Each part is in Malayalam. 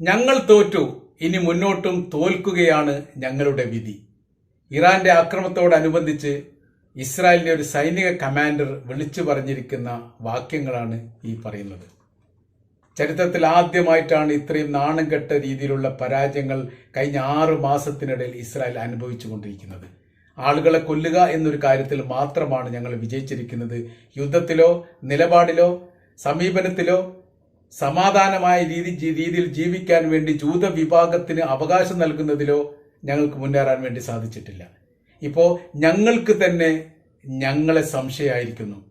ഞങ്ങൾ തോറ്റു ഇനി മുന്നോട്ടും തോൽക്കുകയാണ് ഞങ്ങളുടെ വിധി. ഇറാന്റെ ആക്രമണത്തോടനുബന്ധിച്ച് ഇസ്രായേലിന്റെ ഒരു സൈനിക കമാൻഡർ വിളിച്ചു പറഞ്ഞിരിക്കുന്ന വാക്യങ്ങളാണ് ഈ പറയുന്നത്. ചരിത്രത്തിൽ ആദ്യമായിട്ടാണ് ഇത്രയും നാണം കെട്ട രീതിയിലുള്ള പരാജയങ്ങൾ കഴിഞ്ഞ ആറു മാസത്തിനിടയിൽ ഇസ്രായേൽ അനുഭവിച്ചു കൊണ്ടിരിക്കുന്നത് ആളുകളെ കൊല്ലുക എന്നൊരു കാര്യത്തിൽ മാത്രമാണ് ഞങ്ങൾ വിജയിച്ചിരിക്കുന്നത്. യുദ്ധത്തിലോ നിലപാടിലോ സമീപനത്തിലോ സമാധാനമായ രീതി രീതിയിൽ ജീവിക്കാൻ വേണ്ടി ജൂത വിഭാഗത്തിന് അവകാശം നൽകുന്നതിലോ ഞങ്ങൾക്ക് മുന്നേറാൻ വേണ്ടി സാധിച്ചിട്ടില്ല. ഇപ്പോൾ ഞങ്ങൾക്ക് തന്നെ ഞങ്ങളെ സംശയമായിരിക്കുന്നു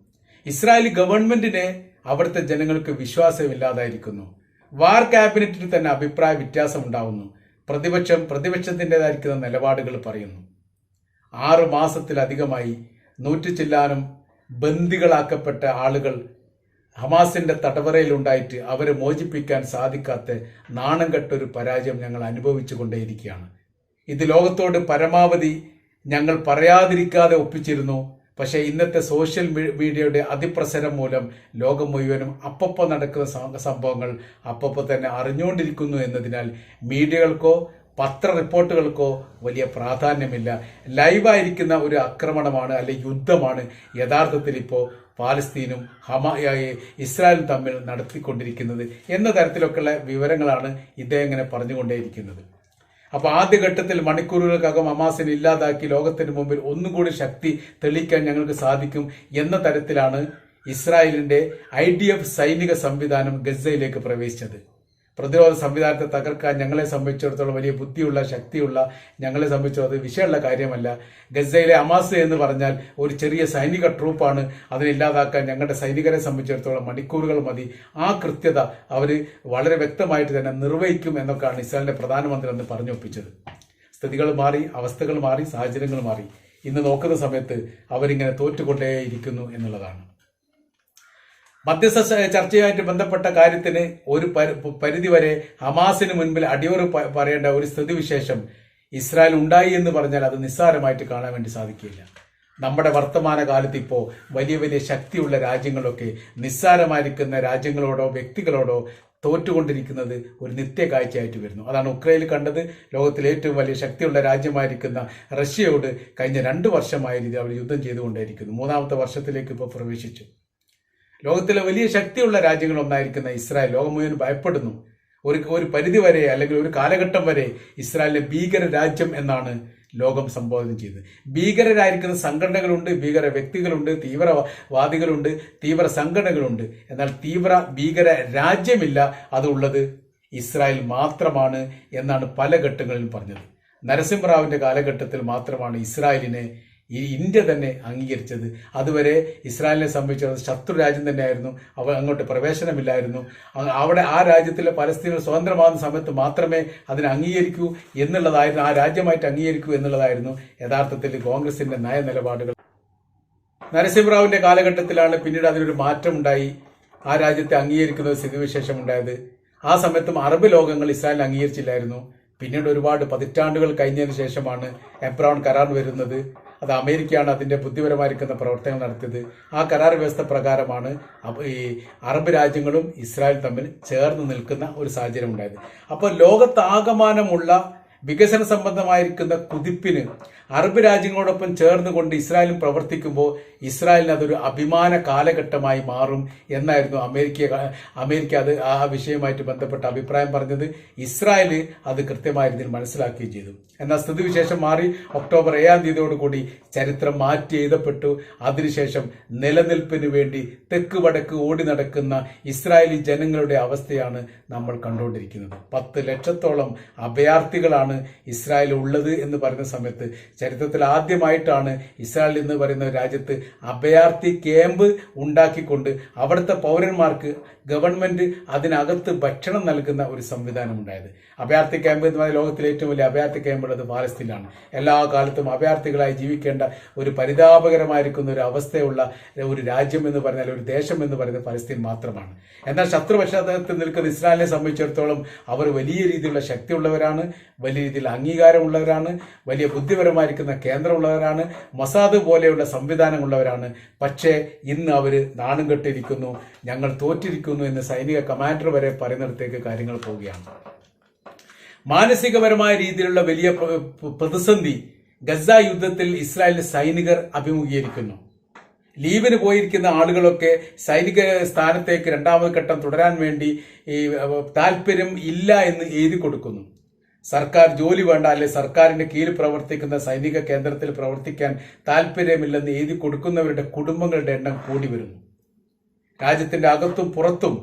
ഇസ്രായേൽ ഗവൺമെന്റിനെ അവിടുത്തെ ജനങ്ങൾക്ക് വിശ്വാസമില്ലാതായിരിക്കുന്നു. വാർ ക്യാബിനറ്റിൽ തന്നെ അഭിപ്രായ വ്യത്യാസം ഉണ്ടാവുന്നു. പ്രതിപക്ഷം പ്രതിപക്ഷത്തിന്റെതായിരിക്കുന്ന നിലപാടുകൾ പറയുന്നു. ആറു മാസത്തിലധികമായി നൂറ്റി ചില്ലാനും ബന്ദികളാക്കപ്പെട്ട ആളുകൾ ഹമാസിന്റെ തടവറയിലുണ്ടായിട്ട് അവരെ മോചിപ്പിക്കാൻ സാധിക്കാത്ത നാണം കെട്ടൊരു പരാജയം ഞങ്ങൾ അനുഭവിച്ചു കൊണ്ടേയിരിക്കുകയാണ് ഇത് ലോകത്തോട് പരമാവധി ഞങ്ങൾ പറയാതിരിക്കാതെ ഒപ്പിച്ചിരുന്നു. പക്ഷേ ഇന്നത്തെ സോഷ്യൽ മീഡിയയുടെ അതിപ്രസരം മൂലം ലോകം മുഴുവനും അപ്പപ്പോൾ നടക്കുന്ന സംഭവങ്ങൾ അപ്പപ്പോൾ തന്നെ അറിഞ്ഞുകൊണ്ടിരിക്കുന്നു എന്നതിനാൽ മീഡിയകൾക്കോ പത്ര റിപ്പോർട്ടുകൾക്കോ വലിയ പ്രാധാന്യമില്ല. ലൈവായിരിക്കുന്ന ഒരു ആക്രമണമാണ് അല്ലെ യുദ്ധമാണ് യഥാർത്ഥത്തിൽ ഇപ്പോൾ പാലസ്തീനും ഹമ ഇസ്രായേലും തമ്മിൽ നടത്തിക്കൊണ്ടിരിക്കുന്നത് എന്ന തരത്തിലൊക്കെയുള്ള വിവരങ്ങളാണ് ഇദ്ദേഹം ഇങ്ങനെ പറഞ്ഞുകൊണ്ടേയിരിക്കുന്നത്. അപ്പൊ ആദ്യഘട്ടത്തിൽ മണിക്കൂറുകൾക്കകം അമാസിനെ ഇല്ലാതാക്കി ലോകത്തിന് മുമ്പിൽ ഒന്നും കൂടി ശക്തി തെളിയിക്കാൻ ഞങ്ങൾക്ക് സാധിക്കും എന്ന തരത്തിലാണ് ഇസ്രായേലിന്റെ ഐ സൈനിക സംവിധാനം ഗസയിലേക്ക് പ്രവേശിച്ചത്. പ്രതിരോധ സംവിധാനത്തെ തകർക്കാൻ ഞങ്ങളെ സംബന്ധിച്ചിടത്തോളം വലിയ ബുദ്ധിയുള്ള ശക്തിയുള്ള ഞങ്ങളെ സംബന്ധിച്ചിടത്തോളം അത് വിഷയമുള്ള കാര്യമല്ല. ഗസയിലെ അമാസ് എന്ന് പറഞ്ഞാൽ ഒരു ചെറിയ സൈനിക ട്രൂപ്പാണ്. അതിനെ ഇല്ലാതാക്കാൻ ഞങ്ങളുടെ സൈനികരെ സംബന്ധിച്ചിടത്തോളം മണിക്കൂറുകൾ മതി. ആ കൃത്യത അവർ വളരെ വ്യക്തമായിട്ട് തന്നെ നിർവഹിക്കും എന്നൊക്കെയാണ് ഇസ്രായേലിന്റെ പ്രധാനമന്ത്രി അന്ന് പറഞ്ഞൊപ്പിച്ചത്. സ്ഥിതികൾ മാറി അവസ്ഥകൾ മാറി സാഹചര്യങ്ങൾ മാറി. ഇന്ന് നോക്കുന്ന സമയത്ത് അവരിങ്ങനെ തോറ്റുകൊണ്ടേയിരിക്കുന്നു എന്നുള്ളതാണ്. മധ്യസ്ഥ ചർച്ചയുമായിട്ട് ബന്ധപ്പെട്ട കാര്യത്തിന് ഒരു പരി- പരിധി വരെ ഹമാസിന് മുൻപിൽ അടിയോറ് പറയേണ്ട ഒരു സ്ഥിതിവിശേഷം ഇസ്രായേൽ ഉണ്ടായി എന്ന് പറഞ്ഞാൽ അത് നിസ്സാരമായിട്ട് കാണാൻ വേണ്ടി സാധിക്കില്ല നമ്മുടെ വർത്തമാന കാലത്ത് ഇപ്പോൾ വലിയ വലിയ ശക്തിയുള്ള രാജ്യങ്ങളൊക്കെ നിസ്സാരമായിരിക്കുന്ന രാജ്യങ്ങളോടോ വ്യക്തികളോടോ തോറ്റുകൊണ്ടിരിക്കുന്നത് ഒരു നിത്യ കാഴ്ചയായിട്ട് വരുന്നു. അതാണ് ഉക്രൈനിൽ കണ്ടത്. ലോകത്തിലെ ഏറ്റവും വലിയ ശക്തിയുള്ള രാജ്യമായിരിക്കുന്ന റഷ്യയോട് കഴിഞ്ഞ രണ്ട് വർഷമായ രീതി അവർ യുദ്ധം ചെയ്തുകൊണ്ടേയിരിക്കുന്നു. മൂന്നാമത്തെ വർഷത്തിലേക്ക് ഇപ്പോൾ പ്രവേശിച്ചു. ലോകത്തിലെ വലിയ ശക്തിയുള്ള രാജ്യങ്ങൾ ഒന്നായിരിക്കുന്ന ഇസ്രായേൽ ലോകം മുഴുവൻ ഭയപ്പെടുന്നു. ഒരു ഒരു പരിധി വരെ അല്ലെങ്കിൽ ഒരു കാലഘട്ടം വരെ ഇസ്രായേലിനെ ഭീകര രാജ്യം എന്നാണ് ലോകം സംബോധന ചെയ്തത് ഭീകരരായിരിക്കുന്ന സംഘടനകളുണ്ട് ഭീകര വ്യക്തികളുണ്ട് തീവ്രവാദികളുണ്ട് തീവ്ര സംഘടനകളുണ്ട്. എന്നാൽ തീവ്ര ഭീകര രാജ്യമില്ല. അതുള്ളത് ഇസ്രായേൽ മാത്രമാണ് എന്നാണ് പല ഘട്ടങ്ങളിലും പറഞ്ഞത്. നരസിംഹറാവിന്റെ കാലഘട്ടത്തിൽ മാത്രമാണ് ഇസ്രായേലിനെ ഈ ഇന്ത്യ തന്നെ അംഗീകരിച്ചത്. അതുവരെ ഇസ്രായേലിനെ സംബന്ധിച്ചിടത്തോളം ശത്രു രാജ്യം തന്നെയായിരുന്നു. അവ അങ്ങോട്ട് പ്രവേശനമില്ലായിരുന്നു. അവിടെ ആ രാജ്യത്തിലെ പലസ്തീന സ്വതന്ത്രമാകുന്ന സമയത്ത് മാത്രമേ അതിനെ അംഗീകരിക്കൂ എന്നുള്ളതായിരുന്നു ആ രാജ്യമായിട്ട് അംഗീകരിക്കൂ എന്നുള്ളതായിരുന്നു യഥാർത്ഥത്തിൽ കോൺഗ്രസിന്റെ നയ നിലപാടുകൾ നരസിംഹറാവുവിന്റെ കാലഘട്ടത്തിലാണ് പിന്നീട് അതിനൊരു മാറ്റമുണ്ടായി. ആ രാജ്യത്തെ അംഗീകരിക്കുന്ന സ്ഥിതിവിശേഷം ഉണ്ടായത്. ആ സമയത്തും അറബ് ലോകങ്ങൾ ഇസ്രായേൽ അംഗീകരിച്ചില്ലായിരുന്നു. പിന്നീട് ഒരുപാട് പതിറ്റാണ്ടുകൾ കഴിഞ്ഞതിന് ശേഷമാണ് എബ്രോൺ കരാർ വരുന്നത്. അത് അമേരിക്കയാണ് അതിന്റെ ബുദ്ധിപരമായിരിക്കുന്ന പ്രവർത്തനങ്ങൾ നടത്തിയത്. ആ കരാർ വ്യവസ്ഥ പ്രകാരമാണ് ഈ അറബ് രാജ്യങ്ങളും ഇസ്രായേൽ തമ്മിൽ ചേർന്ന് നിൽക്കുന്ന ഒരു സാഹചര്യം ഉണ്ടായത് അപ്പോൾ ലോകത്താകമാനമുള്ള വികസന സംബന്ധമായിരിക്കുന്ന കുതിപ്പിന് അറബ് രാജ്യങ്ങളോടൊപ്പം ചേർന്നുകൊണ്ട് ഇസ്രായേലും പ്രവർത്തിക്കുമ്പോൾ ഇസ്രായേലിന് അതൊരു അഭിമാന കാലഘട്ടമായി മാറും എന്നായിരുന്നു അമേരിക്ക അമേരിക്ക അത് ആ വിഷയവുമായിട്ട് ബന്ധപ്പെട്ട അഭിപ്രായം പറഞ്ഞത്. ഇസ്രായേൽ അത് കൃത്യമായ രീതിയിൽ മനസ്സിലാക്കുകയും ചെയ്തു. എന്നാൽ സ്ഥിതിവിശേഷം മാറി. ഒക്ടോബർ ഏഴാം തീയതിയോടുകൂടി ചരിത്രം മാറ്റി എഴുതപ്പെട്ടു. അതിനുശേഷം നിലനിൽപ്പിന് വേണ്ടി തെക്ക് വടക്ക് ഓടി നടക്കുന്ന ഇസ്രായേലി ജനങ്ങളുടെ അവസ്ഥയാണ് നമ്മൾ കണ്ടുകൊണ്ടിരിക്കുന്നത്. പത്ത് ലക്ഷത്തോളം അഭയാർത്ഥികളാണ് ഇസ്രായേൽ ഉള്ളത് എന്ന് പറയുന്ന സമയത്ത് ചരിത്രത്തിൽ ആദ്യമായിട്ടാണ് ഇസ്രായേൽ എന്ന് പറയുന്ന രാജ്യത്ത് അഭയാർത്ഥി ക്യാമ്പ് ഉണ്ടാക്കിക്കൊണ്ട് അവിടുത്തെ പൗരന്മാർക്ക് ഗവൺമെന്റ് അതിനകത്ത് ഭക്ഷണം നൽകുന്ന ഒരു സംവിധാനം ഉണ്ടായത്. അഭയാർത്ഥി ക്യാമ്പ് എന്ന് പറയുന്ന ലോകത്തിലെ ഏറ്റവും വലിയ അഭയാർത്ഥി ക്യാമ്പ് ഉള്ളത് പാലസ്തീനാണ് എല്ലാ കാലത്തും അഭയാർത്ഥികളായി ജീവിക്കേണ്ട ഒരു പരിതാപകരമായിരിക്കുന്ന ഒരു അവസ്ഥയുള്ള ഒരു രാജ്യം എന്ന് പറഞ്ഞാൽ ഒരു ദേശം എന്ന് പറയുന്നത് പലസ്തീൻ മാത്രമാണ്. എന്നാൽ ശത്രുപശ്ചാത്തലത്തിൽ നിൽക്കുന്ന ഇസ്രായേലിനെ സംബന്ധിച്ചിടത്തോളം അവർ വലിയ രീതിയിലുള്ള ശക്തിയുള്ളവരാണ് വലിയ രീതിയിൽ അംഗീകാരമുള്ളവരാണ് വലിയ ബുദ്ധിപരമായിരിക്കുന്ന കേന്ദ്രമുള്ളവരാണ് മസാദ് പോലെയുള്ള സംവിധാനമുള്ളവരാണ്. പക്ഷേ ഇന്ന് അവർ നാണം കെട്ടിരിക്കുന്നു ഞങ്ങൾ തോറ്റിരിക്കുന്നു എന്ന് സൈനിക കമാൻഡർ വരെ പറയുന്നിടത്തേക്ക് കാര്യങ്ങൾ പോവുകയാണ്. മാനസികപരമായ രീതിയിലുള്ള വലിയ പ്ര- പ്ര- പ്രതിസന്ധി ഗസ യുദ്ധത്തിൽ ഇസ്രായേൽ സൈനികർ അഭിമുഖീകരിക്കുന്നു. ലീവിന് പോയിരിക്കുന്ന ആളുകളൊക്കെ സൈനിക സ്ഥാനത്തേക്ക് രണ്ടാമത് ഘട്ടം തുടരാൻ വേണ്ടി ഈ താല്പര്യം ഇല്ല എന്ന് എഴുതി കൊടുക്കുന്നു. സർക്കാർ ജോലി വേണ്ട അല്ലെ സർക്കാരിന്റെ കീഴിൽ പ്രവർത്തിക്കുന്ന സൈനിക കേന്ദ്രത്തിൽ പ്രവർത്തിക്കാൻ താല്പര്യമില്ലെന്ന് എഴുതി കൊടുക്കുന്നവരുടെ കുടുംബങ്ങളുടെ എണ്ണം കൂടി വരുന്നു. രാജ്യത്തിന്റെ അകത്തും പുറത്തും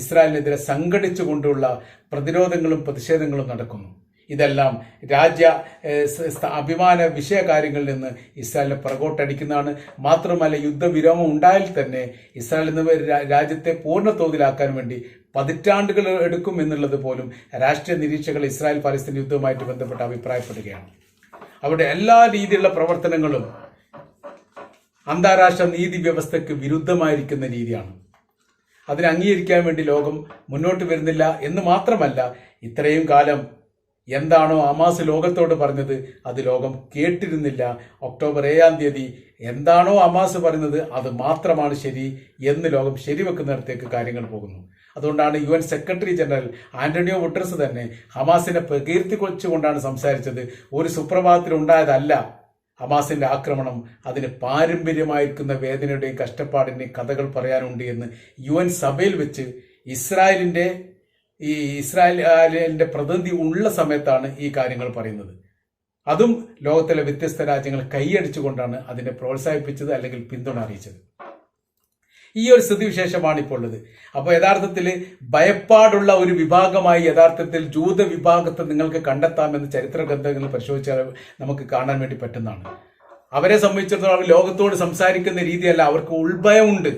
ഇസ്രായേലിനെതിരെ സംഘടിച്ചുകൊണ്ടുള്ള പ്രതിരോധങ്ങളും പ്രതിഷേധങ്ങളും നടക്കുന്നു. ഇതെല്ലാം രാജ്യ അഭിമാന വിഷയ കാര്യങ്ങളിൽ നിന്ന് ഇസ്രായേലിനെ പുറകോട്ടടിക്കുന്നതാണ്. മാത്രമല്ല യുദ്ധവിരാമം ഉണ്ടായാൽ തന്നെ ഇസ്രായേൽ എന്ന രാജ്യത്തെ പൂർണ തോതിലാക്കാൻ വേണ്ടി പതിറ്റാണ്ടുകൾ എടുക്കും എന്നുള്ളത് പോലും രാഷ്ട്രീയ നിരീക്ഷകൾ ഇസ്രായേൽ പാലസ്തീൻ യുദ്ധവുമായിട്ട് ബന്ധപ്പെട്ട് അഭിപ്രായപ്പെടുകയാണ്. അവിടെ എല്ലാ രീതിയിലുള്ള പ്രവർത്തനങ്ങളും അന്താരാഷ്ട്ര നീതി വ്യവസ്ഥയ്ക്ക് വിരുദ്ധമായിരിക്കുന്ന രീതിയാണ്. അതിനെ അംഗീകരിക്കാൻ വേണ്ടി ലോകം മുന്നോട്ട് വരുന്നില്ല എന്ന് മാത്രമല്ല ഇത്രയും കാലം എന്താണോ അമാസ് ലോകത്തോട് പറഞ്ഞത് അത് ലോകം കേട്ടിരുന്നില്ല. ഒക്ടോബർ ഏഴാം തീയതി എന്താണോ അമാസ് പറയുന്നത് അത് മാത്രമാണ് ശരി എന്ന് ലോകം ശരിവെക്കുന്നിടത്തേക്ക് കാര്യങ്ങൾ പോകുന്നു. അതുകൊണ്ടാണ് U N secretary general Antonio Guterres തന്നെ ഹമാസിനെ പ്രകീർത്തിക്കൊച്ചുകൊണ്ടാണ് സംസാരിച്ചത്. ഒരു സുപ്രഭാതത്തിൽ ഉണ്ടായതല്ല ഹമാസിന്റെ ആക്രമണം. അതിന് പാരമ്പര്യമായിരിക്കുന്ന വേദനയുടെയും കഷ്ടപ്പാടിന്റെയും കഥകൾ പറയാനുണ്ട് എന്ന് യു സഭയിൽ വെച്ച് ഇസ്രായേലിന്റെ ഈ ഇസ്രായേലിന്റെ പ്രതിനിധി ഉള്ള സമയത്താണ് ഈ കാര്യങ്ങൾ പറയുന്നത്. അതും ലോകത്തിലെ വ്യത്യസ്ത രാജ്യങ്ങൾ കൈയടിച്ചുകൊണ്ടാണ് അതിനെ പ്രോത്സാഹിപ്പിച്ചത് അല്ലെങ്കിൽ പിന്തുണ അറിയിച്ചത്. ഈ ഒരു സ്ഥിതിവിശേഷമാണ് ഇപ്പോൾ ഉള്ളത്. അപ്പോൾ യഥാർത്ഥത്തിൽ ഭയപ്പാടുള്ള ഒരു വിഭാഗമായി യഥാർത്ഥത്തിൽ ജൂത വിഭാഗത്തെ നിങ്ങൾക്ക് കണ്ടെത്താമെന്ന് ചരിത്ര ഗ്രന്ഥങ്ങൾ പരിശോധിച്ചാൽ നമുക്ക് കാണാൻ വേണ്ടി പറ്റുന്നതാണ്. അവരെ സംബന്ധിച്ചിടത്തോളം ലോകത്തോട് സംസാരിക്കുന്ന രീതിയല്ല. അവർക്ക് ഉൾഭയമുണ്ട്.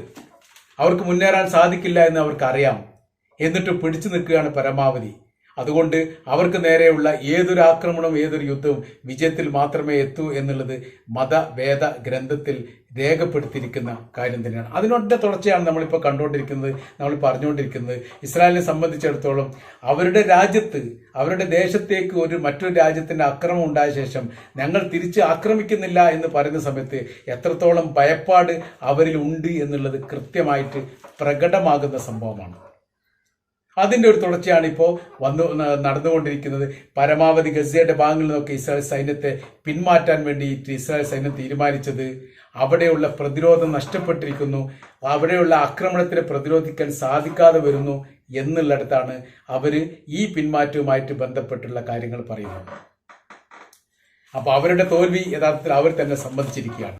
അവർക്ക് മുന്നേറാൻ സാധിക്കില്ല എന്ന് അവർക്ക് അറിയാം എന്നിട്ട് പിടിച്ചു നിൽക്കുകയാണ് പരമാവധി. അതുകൊണ്ട് അവർക്ക് നേരെയുള്ള ഏതൊരു ആക്രമണവും ഏതൊരു യുദ്ധവും വിജയത്തിൽ മാത്രമേ എത്തൂ എന്നുള്ളത് മതവേദ ഗ്രന്ഥത്തിൽ രേഖപ്പെടുത്തിയിരിക്കുന്ന കാര്യം തന്നെയാണ്. അതിനൊറ്റ തുടർച്ചയാണ് നമ്മളിപ്പോൾ കണ്ടുകൊണ്ടിരിക്കുന്നത് നമ്മൾ പറഞ്ഞുകൊണ്ടിരിക്കുന്നത്. ഇസ്രായേലിനെ സംബന്ധിച്ചിടത്തോളം അവരുടെ രാജ്യത്ത് അവരുടെ ദേശത്തേക്ക് ഒരു മറ്റൊരു രാജ്യത്തിന്റെ അക്രമം ഉണ്ടായ ശേഷം ഞങ്ങൾ തിരിച്ച് ആക്രമിക്കുന്നില്ല എന്ന് പറയുന്ന സമയത്ത് എത്രത്തോളം ഭയപ്പാട് അവരിൽ ഉണ്ട് എന്നുള്ളത് കൃത്യമായിട്ട് പ്രകടമാകുന്ന സംഭവമാണ്. അതിന്റെ ഒരു തുടർച്ചയാണ് ഇപ്പോൾ വന്നു നടന്നുകൊണ്ടിരിക്കുന്നത്. പരമാവധി ഗസയുടെ ഭാഗങ്ങളിൽ നിന്നൊക്കെ ഇസ്രായേൽ സൈന്യത്തെ പിന്മാറ്റാൻ വേണ്ടി ഇസ്രായേൽ സൈന്യം തീരുമാനിച്ചത് അവിടെയുള്ള പ്രതിരോധം നഷ്ടപ്പെട്ടിരിക്കുന്നു. അവിടെയുള്ള ആക്രമണത്തിനെ പ്രതിരോധിക്കാൻ സാധിക്കാതെ വരുന്നു എന്നുള്ളിടത്താണ് അവർ ഈ പിന്മാറ്റവുമായിട്ട് ബന്ധപ്പെട്ടുള്ള കാര്യങ്ങൾ പറയുന്നത്. അപ്പോൾ അവരുടെ തോൽവി യഥാർത്ഥത്തിൽ അവർ തന്നെ സമ്മതിച്ചിരിക്കുകയാണ്.